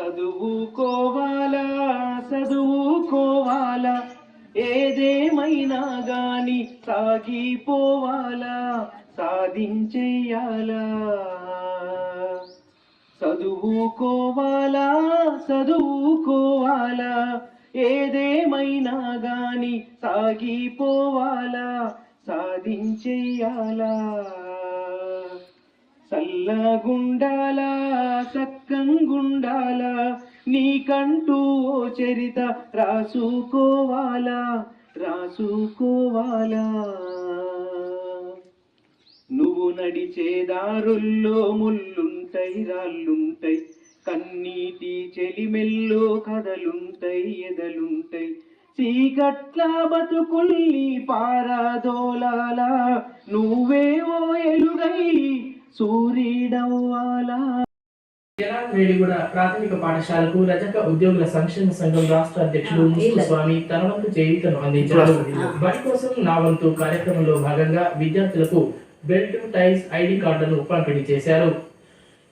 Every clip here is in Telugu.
చదువుకోవాలా చదువుకోవాలా? ఏదేమైనా గాని సాగిపోవాలా సాధించేయాలా? చదువుకోవాలా చదువుకోవాలా? ఏదేమైనా గాని సాగిపోవాలా సాధించేయాలా? చల్లగుండాలా సక్కంగుండాలా నీకంటూ ఓ చరిత రాసుకోవాలా రాసుకోవాలా. నువ్వు నడిచే దారుల్లో ముల్లుంటాయి రాళ్ళుంటై కన్నీటి చెలిమెల్లో కథలుంటై ఎదలుంటై చీకట్ల బతుకుల్లి పారాదోలాలా నువ్వేవో ఎలుగై సూర్యుడవ్వాలా వేడిగూడ ప్రాథమిక పాఠశాలకు రజక ఉద్యోగుల సంక్షేమ సంఘం రాష్ట్ర అధ్యక్షులు ముస్కు స్వామి తన వంతు చేయూతను అందించారు. బడి కోసం నా వంతు కార్యక్రమంలో భాగంగా విద్యార్థులకు బెల్ట్ టైస్ ఐడి కార్డులను పంపిణీ చేశారు.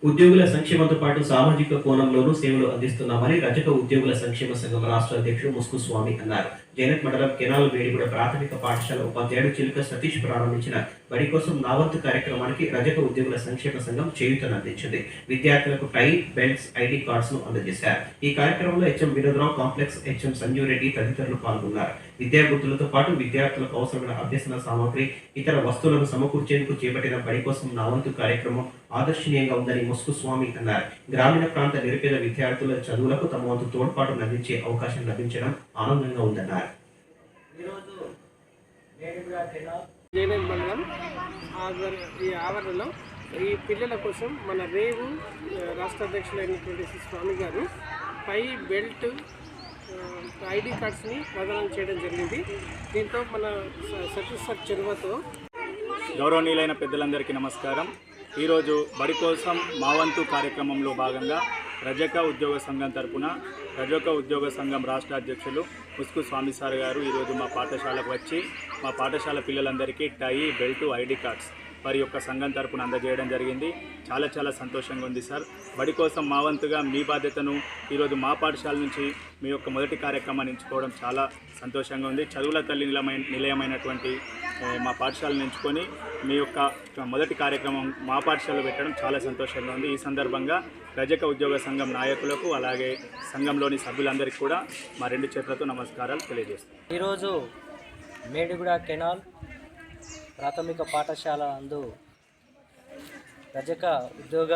ఉద్యోగుల సంక్షేమంతో పాటు సామాజిక కోణంలోనూ సేవలు అందిస్తున్నామని రజక ఉద్యోగుల సంక్షేమ సంఘం రాష్ట్ర అధ్యక్షుడు ముస్కు స్వామి అన్నారు. జైనత్ మండలం కెనాల్ వేడిగూడ ప్రాథమిక పాఠశాల ఉపాధ్యాయుడు చిలుక సతీష్ ప్రారంభించిన బడి కోసం నావంతు కార్యక్రమానికి రజక ఉద్యోగుల సంక్షేమ సంఘం చేయూతను అందించింది. విద్యార్థులకు టై బెల్ట్స్ ఐడి కార్డ్స్ను అందజేశారు. ఈ కార్యక్రమంలో HM Vinoda Rao complex HM Sanjeev Reddy తదితరులు పాల్గొన్నారు. విద్యార్థులతో పాటు విద్యార్థులకు అవసరమైన అభ్యసన సామగ్రి ఇతర వస్తువులను సమకూర్చేందుకు చేపట్టిన పని కోసం నా వంతు కార్యక్రమం ఆదర్శనీయంగా ఉందని ముస్కు స్వామి అన్నారు. గ్రామీణ ప్రాంత నిరుపేద విద్యార్థుల చదువులకు తమ వంతు తోడ్పాటు అందించే అవకాశం లభించడం ఆనందంగా ఉందన్నారు. ఈ ఆవరణలో ఈ పిల్లల కోసం మన రేవు రాష్ట్ర అధ్యక్షులైనటువంటి స్వామి గారు పై బెల్ట్ ఐడి కార్డ్స్ని ప్రదానం చేయడం జరిగింది. దీంతో మన స- చెరువతో గౌరవనీయులైన పెద్దలందరికీ నమస్కారం. ఈరోజు బడి కోసం మావంతు కార్యక్రమంలో భాగంగా రజక ఉద్యోగ సంఘం తరపున రజక ఉద్యోగ సంఘం రాష్ట్ర అధ్యక్షులు ముసుకు స్వామి సార్ గారు ఈరోజు మా పాఠశాలకు వచ్చి మా పాఠశాల పిల్లలందరికీ టై బెల్ట్ ఐడి కార్డ్స్ వారి యొక్క సంఘం తరపున అందజేయడం జరిగింది. చాలా చాలా సంతోషంగా ఉంది సార్. బడి కోసం మా వంతుగా మీ బాధ్యతను ఈరోజు మా పాఠశాల నుంచి మీ యొక్క మొదటి కార్యక్రమాన్ని ఎంచుకోవడం చాలా సంతోషంగా ఉంది. చదువుల తల్లి నిలయమైన నిలయమైనటువంటి మా పాఠశాలను ఎంచుకొని మీ యొక్క మొదటి కార్యక్రమం మా పాఠశాలలో పెట్టడం చాలా సంతోషంగా ఉంది. ఈ సందర్భంగా రజక ఉద్యోగ సంఘం నాయకులకు అలాగే సంఘంలోని సభ్యులందరికీ కూడా మా రెండు చేతులతో నమస్కారాలు తెలియజేస్తాను ఈరోజు మేడిగూడ కెనాల్ ప్రాథమిక పాఠశాల అందు రజక ఉద్యోగ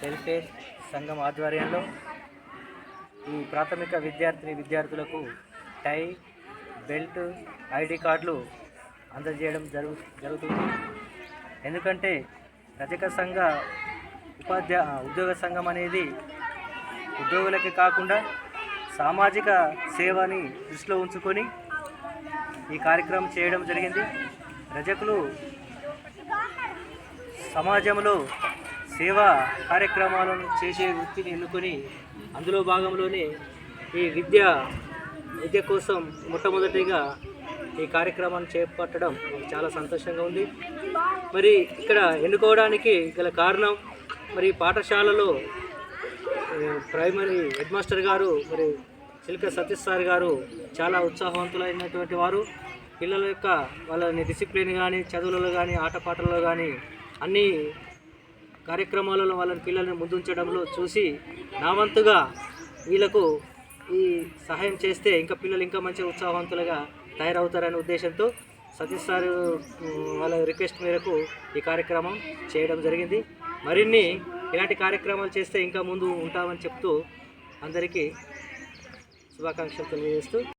వెల్ఫేర్ సంఘం ఆధ్వర్యంలో ఈ ప్రాథమిక విద్యార్థిని విద్యార్థులకు టై బెల్ట్ ఐడి కార్డులు అందజేయడం జరుగు జరుగుతుంది. ఎందుకంటే రజక సంఘ ఉపాధ్యా ఉద్యోగ సంఘం అనేది ఉద్యోగులకి కాకుండా సామాజిక సేవని దృష్టిలో ఉంచుకొని ఈ కార్యక్రమం చేయడం జరిగింది. రజకులు సమాజంలో సేవా కార్యక్రమాలను చేసే వృత్తిని ఎన్నుకొని అందులో భాగంలోనే ఈ విద్య విద్య కోసం మొట్టమొదటిగా ఈ కార్యక్రమాన్ని చేపట్టడం చాలా సంతోషంగా ఉంది. మరి ఇక్కడ ఎన్నుకోవడానికి గల కారణం మరి పాఠశాలలో ప్రైమరీ హెడ్ మాస్టర్ గారు మరి చిలక సతీష్ సార్ గారు చాలా ఉత్సాహవంతులైనటువంటి వారు. పిల్లల యొక్క వాళ్ళని డిసిప్లిన్ కానీ చదువులలో కానీ ఆటపాటల్లో కానీ అన్ని కార్యక్రమాలలో వాళ్ళని పిల్లల్ని ముందుంచడంలో చూసి నా వంతుగా వీళ్ళకు ఈ సహాయం చేస్తే ఇంకా పిల్లలు ఇంకా మంచి ఉత్సాహవంతులుగా తయారవుతారనే ఉద్దేశంతో సతీష్ సార్ వాళ్ళ రిక్వెస్ట్ మేరకు ఈ కార్యక్రమం చేయడం జరిగింది. మరిన్ని ఇలాంటి కార్యక్రమాలు చేస్తే ఇంకా ముందు ఉంటామని చెప్తూ అందరికీ శుభాకాంక్షలు తెలియజేస్తూ